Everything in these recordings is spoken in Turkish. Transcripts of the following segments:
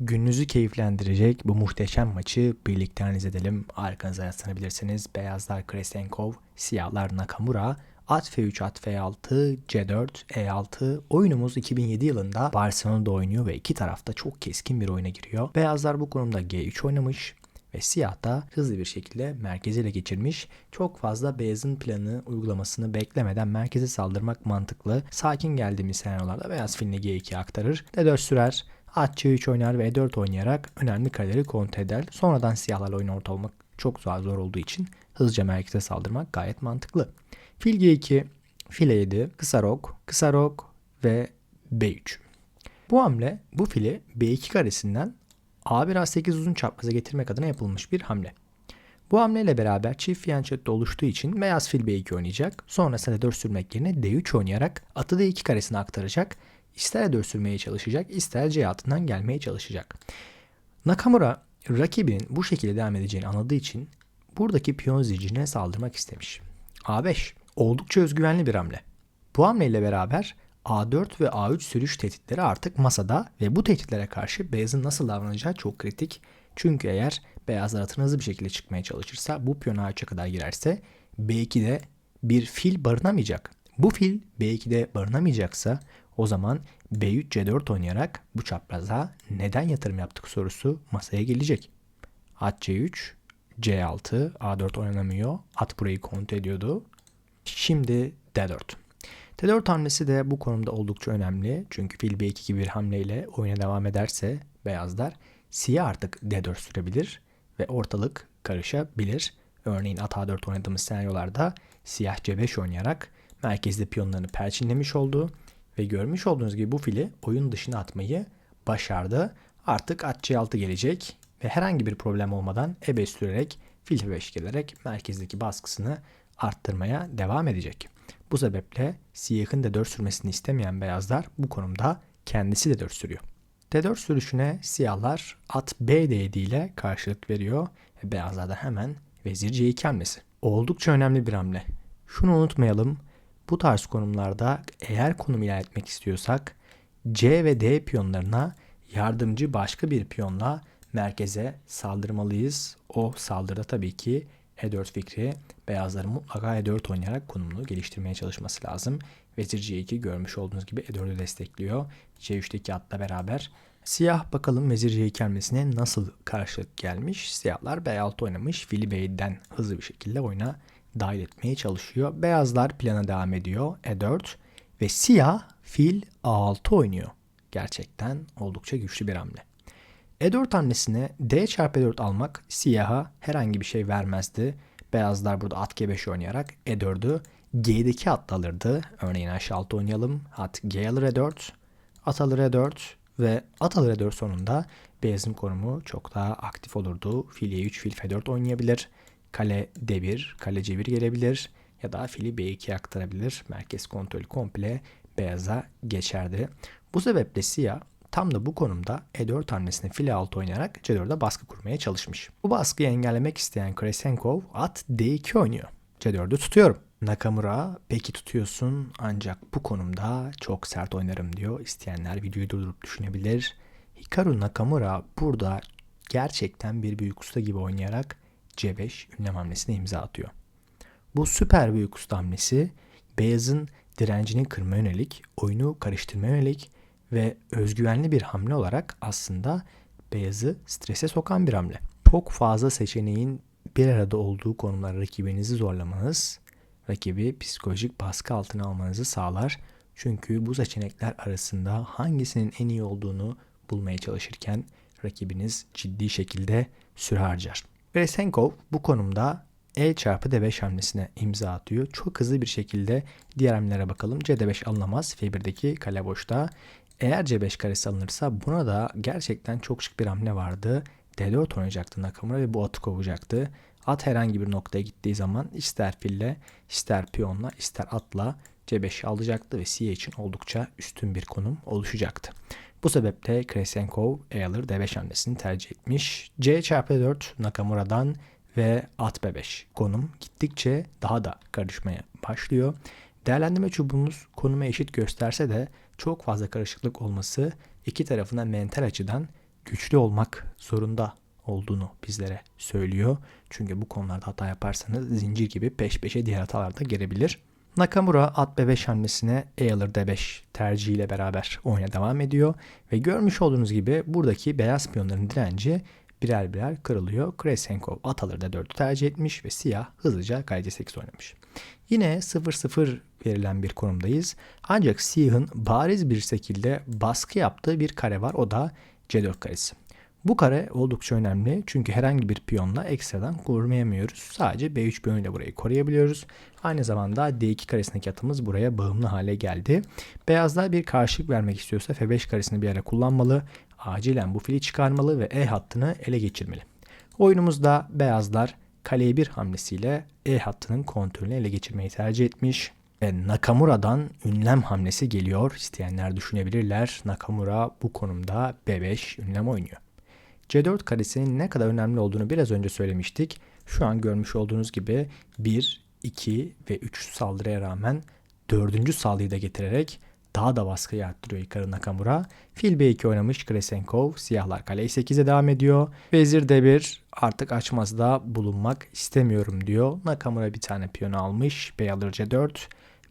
Gününüzü keyiflendirecek bu muhteşem maçı birlikte analiz edelim. Arkanıza yaslanabilirsiniz. Beyazlar Kresenkov, siyahlar Nakamura, at F3, at F6, C4, E6. Oyunumuz 2007 yılında Barcelona'da oynuyor ve iki tarafta çok keskin bir oyuna giriyor. Beyazlar bu konumda G3 oynamış ve siyah da hızlı bir şekilde merkeze ele geçirmiş. Çok fazla beyazın planı uygulamasını beklemeden merkeze saldırmak mantıklı. Sakin geldiğimiz senaryolarda beyaz filini G2 aktarır. D4 sürer. At C3 oynar ve E4 oynayarak önemli kareleri kontrol eder. Sonradan siyahlarla oyun orta olmak çok zor, zor olduğu için hızlıca merkeze saldırmak gayet mantıklı. Fil G2, fil E7, kısa rok, kısa rok ve B3. Bu hamle bu fili B2 karesinden A1 A8 uzun çapraza getirmek adına yapılmış bir hamle. Bu hamleyle beraber çift fiyançette oluştuğu için beyaz fil B2 oynayacak. Sonrasında D4 sürmek yerine D3 oynayarak atı D2 karesine aktaracak. İster D4 sürmeye çalışacak, ister C altından gelmeye çalışacak. Nakamura rakibinin bu şekilde devam edeceğini anladığı için buradaki piyon zincirine saldırmak istemiş. A5 oldukça özgüvenli bir hamle. Bu hamleyle beraber A4 ve A3 sürüş tehditleri artık masada ve bu tehditlere karşı beyazın nasıl davranacağı çok kritik. Çünkü eğer beyazlar atın hızlı bir şekilde çıkmaya çalışırsa bu piyon A3'e kadar girerse B2'de bir fil barınamayacak. Bu fil B2'de barınamayacaksa o zaman B3 C4 oynayarak bu çapraza neden yatırım yaptık sorusu masaya gelecek. At C3, C6, A4 oynanamıyor. At burayı kontrol ediyordu. Şimdi D4. D4 hamlesi de bu konumda oldukça önemli. Çünkü fil B2 gibi bir hamleyle oyuna devam ederse beyazlar siyah artık D4 sürebilir ve ortalık karışabilir. Örneğin at A4 oynadığımız senaryolarda siyah C5 oynayarak merkezde piyonlarını perçinlemiş oldu ve görmüş olduğunuz gibi bu fili oyun dışına atmayı başardı. Artık at C6 gelecek ve herhangi bir problem olmadan ebe sürerek fil F5 gelerek merkezdeki baskısını arttırmaya devam edecek. Bu sebeple siyahın D4 sürmesini istemeyen beyazlar bu konumda kendisi D4 sürüyor. D4 sürüşüne siyahlar at B D7 ile karşılık veriyor ve beyazlar da hemen vezir C2 hamlesi. Oldukça önemli bir hamle. Şunu unutmayalım. Bu tarz konumlarda eğer konum ilerletmek istiyorsak C ve D piyonlarına yardımcı başka bir piyonla merkeze saldırmalıyız. O saldırıda tabii ki E4 fikri beyazların mutlaka E4 oynayarak konumunu geliştirmeye çalışması lazım. Vezir C2 görmüş olduğunuz gibi E4'ü destekliyor. C3'teki atla beraber. Siyah bakalım vezir C2 hamlesine nasıl karşılık gelmiş. Siyahlar B6 oynamış. Fili B7'den hızlı bir şekilde oyuna dahil etmeye çalışıyor. Beyazlar plana devam ediyor. E4 ve siyah fil A6 oynuyor. Gerçekten oldukça güçlü bir hamle. E4 hamlesine D çarpı E4 almak siyaha herhangi bir şey vermezdi. Beyazlar burada at G5 oynayarak E4'ü G'deki atla alırdı. Örneğin H6 oynayalım. At G alır E4, at alır E4 ve at alır E4 sonunda beyazın konumu çok daha aktif olurdu. Fil E3, fil F4 oynayabilir. Kale D1, kale C1 gelebilir ya da fili B2'ye aktarabilir. Merkez kontrolü komple beyaza geçerdi. Bu sebeple siyah tam da bu konumda E4 hamlesini file 6 oynayarak C4'e baskı kurmaya çalışmış. Bu baskıyı engellemek isteyen Kresenkov at D2 oynuyor. C4'ü tutuyorum. Nakamura peki tutuyorsun ancak bu konumda çok sert oynarım diyor. İsteyenler videoyu durdurup düşünebilir. Hikaru Nakamura burada gerçekten bir büyük usta gibi oynayarak C5 ünlem hamlesine imza atıyor. Bu süper büyük usta hamlesi beyazın direncini kırma yönelik, oyunu karıştırma yönelik ve özgüvenli bir hamle olarak aslında beyazı strese sokan bir hamle. Çok fazla seçeneğin bir arada olduğu konular rakibinizi zorlamanız, rakibi psikolojik baskı altına almanızı sağlar. Çünkü bu seçenekler arasında hangisinin en iyi olduğunu bulmaya çalışırken rakibiniz ciddi şekilde süre harcar. Vesenkov bu konumda E çarpı D5 hamlesine imza atıyor. Çok hızlı bir şekilde diğer hamlelere bakalım. C5 alınamaz. F1'deki kale boşta. Eğer C5 karesi alınırsa buna da gerçekten çok şık bir hamle vardı. D4 oynayacaktı Nakamura ve bu atı kovacaktı. At herhangi bir noktaya gittiği zaman ister fille, ister piyonla, ister atla C5'i alacaktı ve siyah için oldukça üstün bir konum oluşacaktı. Bu sebeple Kresenkov alır D5 hamlesini tercih etmiş. C çarpı 4 Nakamura'dan ve at B5 konum gittikçe daha da karışmaya başlıyor. Değerlendirme çubuğumuz konuma eşit gösterse de çok fazla karışıklık olması iki tarafına mental açıdan güçlü olmak zorunda olduğunu bizlere söylüyor. Çünkü bu konularda hata yaparsanız zincir gibi peş peşe diğer hatalar da gelebilir. Nakamura at B5 hamlesine E alır D5 tercihiyle beraber oyuna devam ediyor. Ve görmüş olduğunuz gibi buradaki beyaz piyonların direnci birer birer kırılıyor. Kresenkov at alır D4'ü tercih etmiş ve siyah hızlıca kaleci 8 oynamış. Yine 0-0 verilen bir konumdayız. Ancak siyahın bariz bir şekilde baskı yaptığı bir kare var. O da C4 karesi. Bu kare oldukça önemli çünkü herhangi bir piyonla ekstradan koruyamıyoruz. Sadece B3 piyonuyla burayı koruyabiliyoruz. Aynı zamanda D2 karesindeki atımız buraya bağımlı hale geldi. Beyazlar bir karşılık vermek istiyorsa F5 karesini bir ara kullanmalı. Acilen bu fili çıkarmalı ve E hattını ele geçirmeli. Oyunumuzda beyazlar kaleye bir hamlesiyle E hattının kontrolünü ele geçirmeyi tercih etmiş. Ve Nakamura'dan ünlem hamlesi geliyor. İsteyenler düşünebilirler. Nakamura bu konumda B5 ünlem oynuyor. C4 karesinin ne kadar önemli olduğunu biraz önce söylemiştik. Şu an görmüş olduğunuz gibi 1, 2 ve 3 saldırıya rağmen 4. saldırıyı da getirerek daha da baskıyı arttırıyor Hikaru Nakamura. Fil B2 oynamış Kresenkov. Siyahlar kale E8'e devam ediyor. Vezir D1 artık açmazda bulunmak istemiyorum diyor. Nakamura bir tane piyonu almış. Bey alır C4.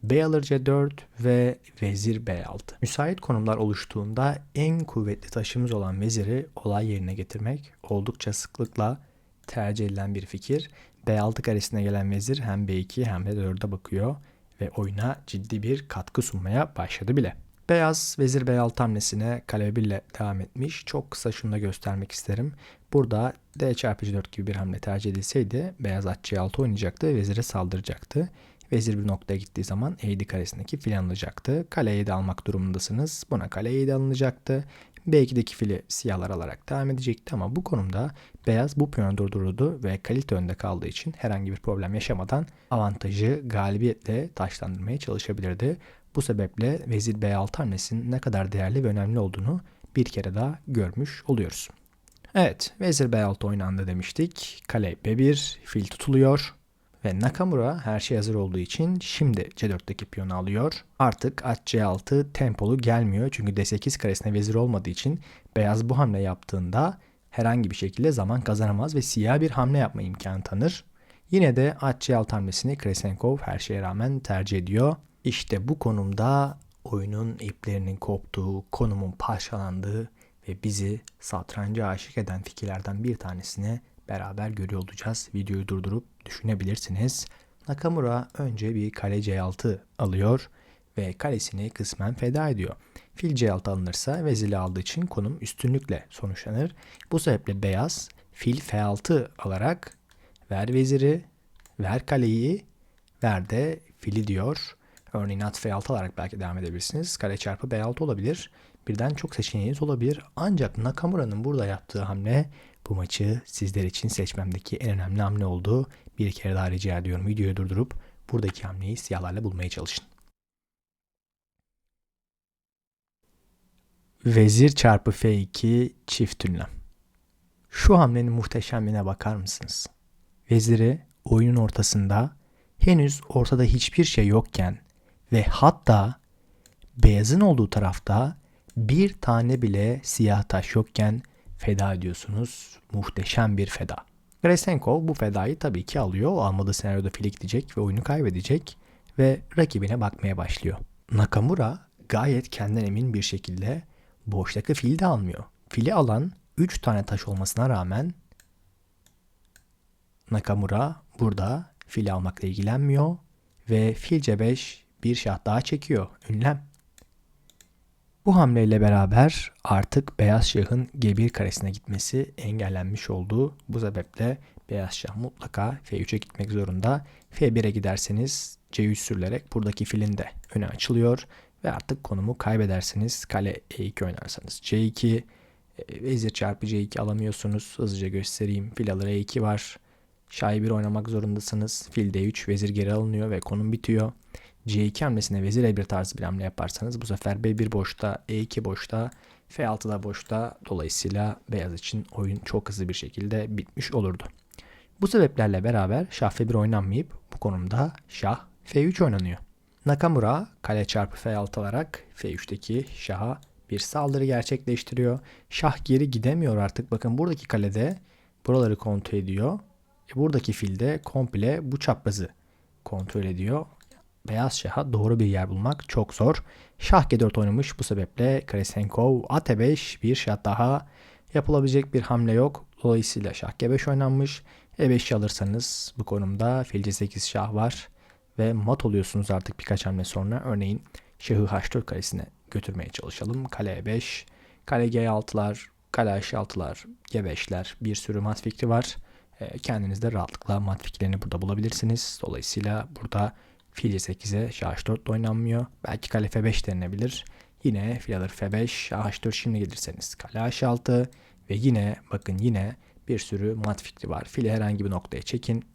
Bey alır C4 ve vezir B6. Müsait konumlar oluştuğunda en kuvvetli taşımız olan veziri olay yerine getirmek oldukça sıklıkla tercih edilen bir fikir. B6 karesine gelen vezir hem B2 hem de 4'e bakıyor ve oyuna ciddi bir katkı sunmaya başladı bile. Beyaz vezir B6 hamlesine kale 1 ile devam etmiş. Çok kısa şunu da göstermek isterim. Burada D çarpı C4 gibi bir hamle tercih edilseydi beyaz at C6 oynayacaktı ve vezire saldıracaktı. Vezir bir noktaya gittiği zaman E7 karesindeki fil alınacaktı. Kale 7 almak durumundasınız. Buna kale 7 alınacaktı. B2'deki fili siyahlar alarak devam edecekti ama bu konumda beyaz bu piyonu durdurdu ve kalite önde kaldığı için herhangi bir problem yaşamadan avantajı galibiyetle taşlandırmaya çalışabilirdi. Bu sebeple vezir B6 hamlesinin ne kadar değerli ve önemli olduğunu bir kere daha görmüş oluyoruz. Evet, vezir B6 oynandı demiştik. Kale B1, fil tutuluyor. Ve Nakamura her şey hazır olduğu için şimdi C4'teki piyonu alıyor. Artık at C6 tempolu gelmiyor çünkü D8 karesine vezir olmadığı için beyaz bu hamle yaptığında herhangi bir şekilde zaman kazanamaz ve siyah bir hamle yapma imkanı tanır. Yine de at C6 hamlesini Kresenkov her şeye rağmen tercih ediyor. İşte bu konumda oyunun iplerinin koptuğu, konumun parçalandığı ve bizi satranca aşık eden fikirlerden bir tanesine beraber görüyor olacağız. Videoyu durdurup düşünebilirsiniz. Nakamura önce bir kale C6 alıyor ve kalesini kısmen feda ediyor. Fil C6 alınırsa vezili aldığı için konum üstünlükle sonuçlanır. Bu sebeple beyaz fil F6 alarak ver veziri, ver kaleyi, ver de fili diyor. Örneğin at F6 alarak belki devam edebilirsiniz. Kale çarpı B6 olabilir. Birden çok seçeneğiniz olabilir. Ancak Nakamura'nın burada yaptığı hamle bu maçı sizler için seçmemdeki en önemli hamle oldu. Bir kere daha rica ediyorum videoyu durdurup buradaki hamleyi siyahlarla bulmaya çalışın. Vezir çarpı F2 çift ünlem. Şu hamlenin muhteşemliğine bakar mısınız? Veziri oyunun ortasında henüz ortada hiçbir şey yokken ve hatta beyazın olduğu tarafta bir tane bile siyah taş yokken feda ediyorsunuz. Muhteşem bir feda. Gresenkov bu fedayı tabii ki alıyor. O almadığı senaryoda file gidecek ve oyunu kaybedecek ve rakibine bakmaya başlıyor. Nakamura gayet kendinden emin bir şekilde boştaki fili de almıyor. Fili alan 3 tane taş olmasına rağmen Nakamura burada fili almakla ilgilenmiyor ve fil C5 bir şah daha çekiyor. Ünlem. Bu hamleyle beraber artık Beyaz Şah'ın G1 karesine gitmesi engellenmiş oldu. Bu sebeple Beyaz Şah mutlaka F3'e gitmek zorunda. F1'e giderseniz C3 sürülerek buradaki filin de öne açılıyor ve artık konumu kaybedersiniz. Kale E2 oynarsanız C2, e, vezir çarpı C2 alamıyorsunuz. Hızlıca göstereyim. Fil alır E2 var. Şah 1 oynamak zorundasınız. Fil D3, vezir geri alınıyor ve konum bitiyor. C2 hamlesine vezir E1 tarzı bir hamle yaparsanız bu sefer B1 boşta, E2 boşta, F6 da boşta. Dolayısıyla beyaz için oyun çok hızlı bir şekilde bitmiş olurdu. Bu sebeplerle beraber şah F1 oynanmayıp bu konumda şah F3 oynanıyor. Nakamura kale çarpı F6 alarak F3'teki şaha bir saldırı gerçekleştiriyor. Şah geri gidemiyor artık. Bakın buradaki kalede buraları kontrol ediyor. E buradaki fil de komple bu çaprazı kontrol ediyor. Beyaz şaha doğru bir yer bulmak çok zor. Şah G4 oynamış bu sebeple Kresenkov at E5 bir şah daha yapılabilecek bir hamle yok. Dolayısıyla şah G5 oynanmış. E5'i alırsanız bu konumda fil C8 şah var ve mat oluyorsunuz artık birkaç hamle sonra. Örneğin şahı H4 karesine götürmeye çalışalım. Kale E5, kale G6'lar, kale H6'lar, G5'ler bir sürü mat fikri var. E, kendiniz de rahatlıkla mat fikirlerini burada bulabilirsiniz. Dolayısıyla burada fil C8'e şah H4 oynanmıyor. Belki kale F5 denilebilir. Yine fil alır F5, şah H4 şimdi gelirseniz kale H6 ve yine bakın yine bir sürü mat fikri var. Fili herhangi bir noktaya çekin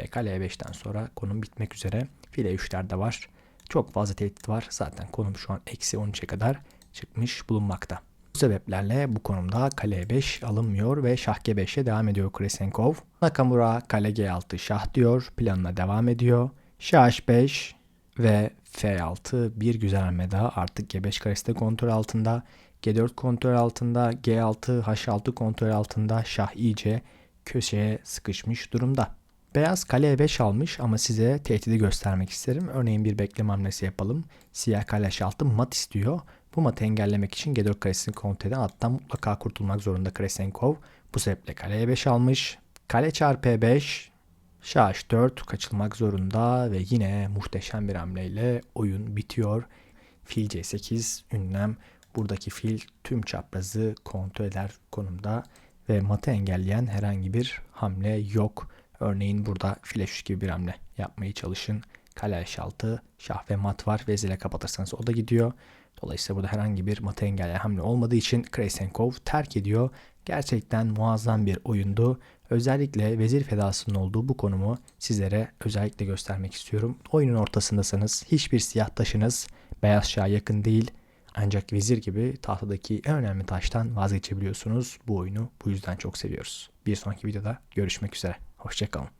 ve kale E5'ten sonra konum bitmek üzere. File 3'ler de var. Çok fazla tehdit var. Zaten konum şu an eksi 13'e kadar çıkmış bulunmakta. Bu sebeplerle bu konumda kale E5 alınmıyor ve şah G5'e devam ediyor Kresenkov. Nakamura kale G6 şah diyor. Planına devam ediyor. Şah H5 ve F6 bir güzel hamle daha artık G5 karesi de kontrol altında. G4 kontrol altında, G6, H6 kontrol altında şah iyice köşeye sıkışmış durumda. Beyaz kale E5 almış ama size tehdidi göstermek isterim. Örneğin bir bekleme hamlesi yapalım. Siyah kale H6 mat istiyor. Bu matı engellemek için G4 karesini kontrol eden attan mutlaka kurtulmak zorunda Kresenkov. Bu sebeple kale E5 almış. Kale çarpı E5, Şah H4 kaçılmak zorunda ve yine muhteşem bir hamleyle oyun bitiyor. Fil C8 ünlem buradaki fil tüm çaprazı kontrol eder konumda ve matı engelleyen herhangi bir hamle yok. Örneğin burada file 3 gibi bir hamle yapmaya çalışın. Kale H6, şah ve mat var. Vezirle kapatırsanız o da gidiyor. Dolayısıyla burada herhangi bir matı engelleyen hamle olmadığı için Kresenkov terk ediyor. Gerçekten muazzam bir oyundu. Özellikle vezir fedasının olduğu bu konumu sizlere özellikle göstermek istiyorum. Oyunun ortasındasınız. Hiçbir siyah taşınız beyaz şaha yakın değil. Ancak vezir gibi tahtadaki en önemli taştan vazgeçebiliyorsunuz. Bu oyunu bu yüzden çok seviyoruz. Bir sonraki videoda görüşmek üzere. Hoşçakalın.